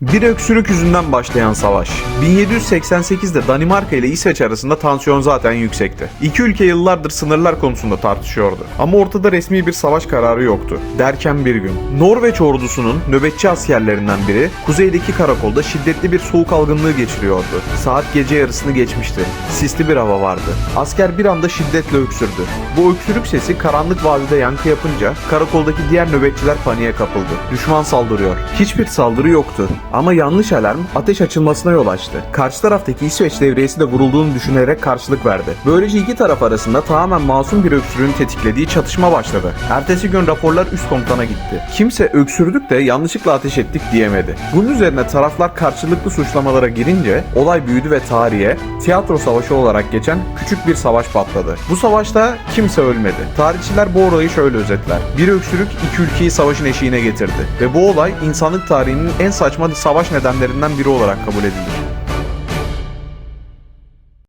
Bir öksürük yüzünden başlayan savaş. 1788'de Danimarka ile İsveç arasında tansiyon zaten yüksekti. İki ülke yıllardır sınırlar konusunda tartışıyordu. Ama ortada resmi bir savaş kararı yoktu. Derken bir gün Norveç ordusunun nöbetçi askerlerinden biri kuzeydeki karakolda şiddetli bir soğuk algınlığı geçiriyordu. Saat gece yarısını geçmişti. Sisli bir hava vardı. Asker bir anda şiddetle öksürdü. Bu öksürük sesi karanlık vadide yankı yapınca karakoldaki diğer nöbetçiler paniğe kapıldı. Düşman saldırıyor. Hiçbir saldırı yoktu. Ama yanlış alarm ateş açılmasına yol açtı. Karşı taraftaki İsveç devriyesi de vurulduğunu düşünerek karşılık verdi. Böylece iki taraf arasında tamamen masum bir öksürüğün tetiklediği çatışma başladı. Ertesi gün raporlar üst komutana gitti. Kimse öksürdük de yanlışlıkla ateş ettik diyemedi. Bunun üzerine taraflar karşılıklı suçlamalara girince olay büyüdü ve tarihe tiyatro savaşı olarak geçen küçük bir savaş patladı. Bu savaşta kimse ölmedi. Tarihçiler bu olayı şöyle özetler. Bir öksürük iki ülkeyi savaşın eşiğine getirdi ve bu olay insanlık tarihinin en saçma savaş nedenlerinden biri olarak kabul edilir.